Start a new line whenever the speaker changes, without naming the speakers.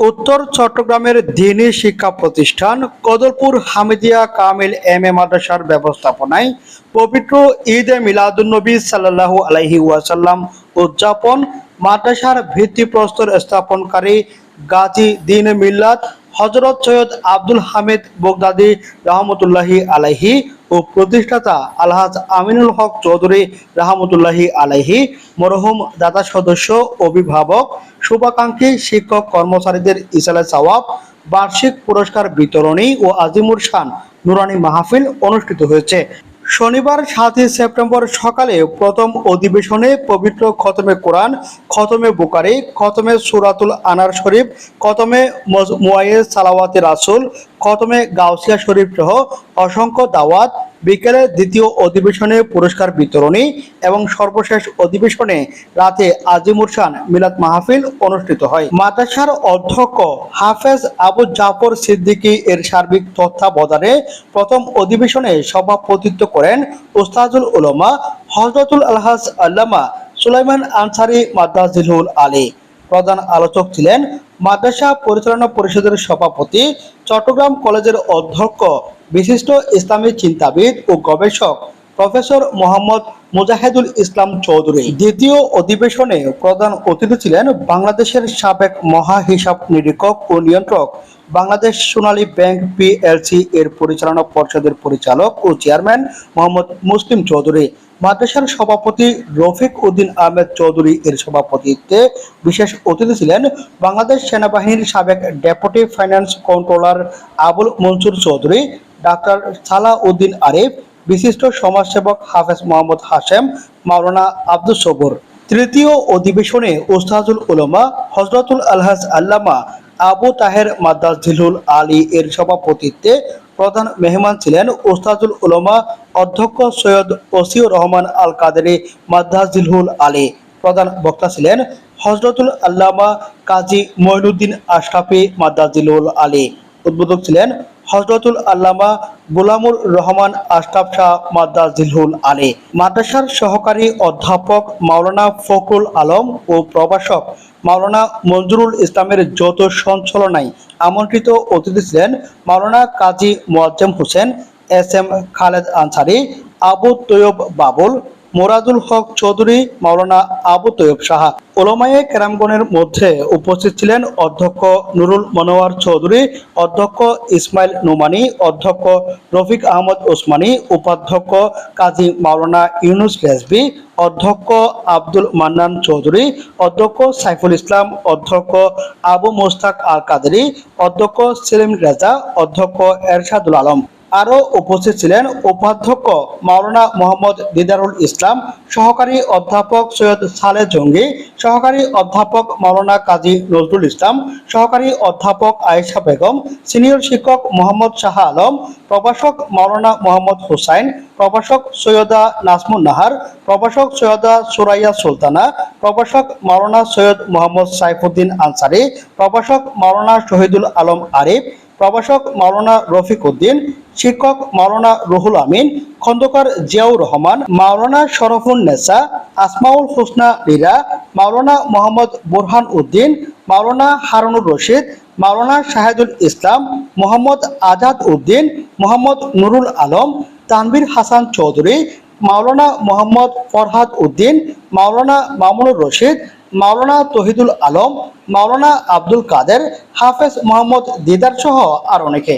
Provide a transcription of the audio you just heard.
উত্তর চট্টগ্রামের দিনী শিক্ষা প্রতিষ্ঠান কদলপুর হামিদিয়া কামিল এম এ মাদ্রাসার ব্যবস্থাপনায় পবিত্র ঈদে এ মিলাদুন্নবী সাল্লাল্লাহু আলাইহি ওয়াসাল্লাম উদযাপন মাদ্রাসার ভিত্তিপ্রস্তর স্থাপনকারী গাজী দিন মিল্লাত হজরত সৈয়দ আব্দুল হামিদ বগদাদি রহমতুল্লাহি আলাইহি ও প্রতিষ্ঠাতা আলহাজ আমিনুল হক চৌধুরী রহমতুল্লাহি আলাইহি, মরহুম দাতা সদস্য, অভিভাবক, শুভাকাঙ্ক্ষী শিক্ষক কর্মচারীদের ইসালে সওয়াব, বার্ষিক পুরস্কার বিতরণী ও আজিমুর শান নুরানি মাহফিল অনুষ্ঠিত হয়েছে। শনিবার সাতই সেপ্টেম্বর সকালে প্রথম অধিবেশনে পবিত্র খতমে কোরআন, খতমে বুকারি খতমে সুরাতুল আনার শরীফ, খতমে মুয়াইয়েজ সালাওয়াতে রাসুল, খতমে গাউসিয়া শরীফ সহ অসংখ্য দাওয়াত বিকেলে দ্বিতীয় অধিবেশনে পুরস্কার বিতরণী এবং সর্বশেষ অধিবেশনে রাতে আজিমুর শান মিলাদ মাহফিল অনুষ্ঠিত হয়। মাদ্রাসার অধ্যক্ষ হাফেজ আবু জাফর সিদ্দিকী এর সার্বিক তত্ত্বাবধানে প্রথম অধিবেশনে সভাপতিত্ব করেন ওস্তাজুল উলমা হজরতুল আলহাজ আল্লামা সুলাইমান আনসারি মাদ্রাজিলুল আলী। প্রধান আলোচক ছিলেন মাদ্রাসা পরিচালনা পরিষদের সভাপতি, চট্টগ্রাম কলেজের অধ্যক্ষ, বিশিষ্ট ইসলামী চিন্তাবিদ ও গবেষক প্রফেসর মোহাম্মদ মুজাহিদুল ইসলাম চৌধুরী। দ্বিতীয় অধিবেশনে প্রধান অতিথি ছিলেন বাংলাদেশের সাবেক মহা হিসাব নিরীক্ষক ও নিয়ন্ত্রক, বাংলাদেশ সোনালী ব্যাংক পিএলসি এর পরিচালনা পর্ষদের পরিচালক ও চেয়ারম্যান মোহাম্মদ মুসলিম চৌধুরী। মাদ্রাসার সভাপতি রফিক উদ্দিন আহমেদ চৌধুরী এর সভাপতিত্বে বিশেষ অতিথি ছিলেন বাংলাদেশ সেনাবাহিনীর সাবেক deputy finance controller Abul Mansur Chowdhury, doctor Salah Uddin Arif, বিশিষ্ট সমাজসেবক হাফেজ মোহাম্মদ হাশেম, মাওলানা আব্দুল সবুর। তৃতীয় অধিবেশনে ওস্তাজুল উলমা হজরতুল আলহাজ আল্লামা আবু তাহের মাদ্দাস জিলুল আলী এর সভাপতিত্বে প্রধান মেহমান ছিলেন ওস্তাজুল উলমা অধ্যক্ষ সৈয়দ ওসিউর রহমান আল কাদেরি মাদ্দাস জিলহুল আলী। প্রধান বক্তা ছিলেন হজরতুল আল্লামা কাজী মঈনুদ্দিন আশরাফি মাদ্দাজিলুল আলী। উদ্বোধক ছিলেন হজরতুল আল্লামা গোলামুর রহমান আশরাফ শাহ মাদ্দাজিলহুল আলী। মাদ্রাসার সহকারী অধ্যাপক মাওলানা ফখরুল আলম ও প্রভাষক মাওলানা মঞ্জুরুল ইসলামের যৌথ সঞ্চালনায় আমন্ত্রিত অতিথি ছিলেন মাওলানা কাজী মোয়াজ্জেম হোসেন, এস এম খালেদ আনসারি, আবু তৈয়ব বাবুল মোরাদুল হক চৌধুরী, মাওলানা আবু তৈয়ব সাহা। ওলমায়ে কেরামগণের মধ্যে উপস্থিত ছিলেন অধ্যক্ষ নুরুল মনোয়ার চৌধুরী, অধ্যক্ষ ইসমাইল নোমানি, অধ্যক্ষ রফিক আহমদ ওসমানী, উপাধ্যক্ষ কাজী মাওলানা ইউনুস রেজবি অধ্যক্ষ আব্দুল মান্নান চৌধুরী, অধ্যক্ষ সাইফুল ইসলাম, অধ্যক্ষ আবু মোস্তাক আল কাদেরি অধ্যক্ষ সেলিম রেজা, অধ্যক্ষ এরশাদুল আলম। আরও উপস্থিত ছিলেন উপাধ্যক্ষ মাওলানা মোহাম্মদ দিদারুল ইসলাম, সহকারী অধ্যাপক সৈয়দ সালেহ জঙ্গি, সহকারী অধ্যাপক মাওলানা কাজী নজরুল ইসলাম, সহকারী অধ্যাপক আয়েশা বেগম, সিনিয়র শিক্ষক মোহাম্মদ শাহ আলম, প্রভাষক মাওলানা মোহাম্মদ হুসাইন, প্রভাষক সৈয়দা নাসমুন নাহার, প্রভাষক সৈয়দা সুরাইয়া সুলতানা, প্রভাষক মাওলানা সৈয়দ মোহাম্মদ সাইফুদ্দিন আনসারি, প্রভাষক মাওলানা শহীদুল আলম আরিফ, প্রভাষক মাওলানা রফিক উদ্দিন শিক্ষক মাওলানা রুহুল আমিন, খন্দকার জিয়াউর রহমান, মাওলানা শরফুন নেসা, আসমাউল হোসনা লীরা মাওলানা মোহাম্মদ বোরহান উদ্দিন, মাওলানা হারুনুর রশিদ, মাওলানা শাহেদুল ইসলাম, মোহাম্মদ আজাদ উদ্দিন, মোহাম্মদ নুরুল আলম, তানভীর হাসান চৌধুরী, মাওলানা মোহাম্মদ ফরহাদ উদ্দিন, মাওলানা মামুনুর রশিদ, মাওলানা তহিদুল আলম, মাওলানা আব্দুল কাদের, হাফেজ মোহাম্মদ দিদার সহ আর অনেকে।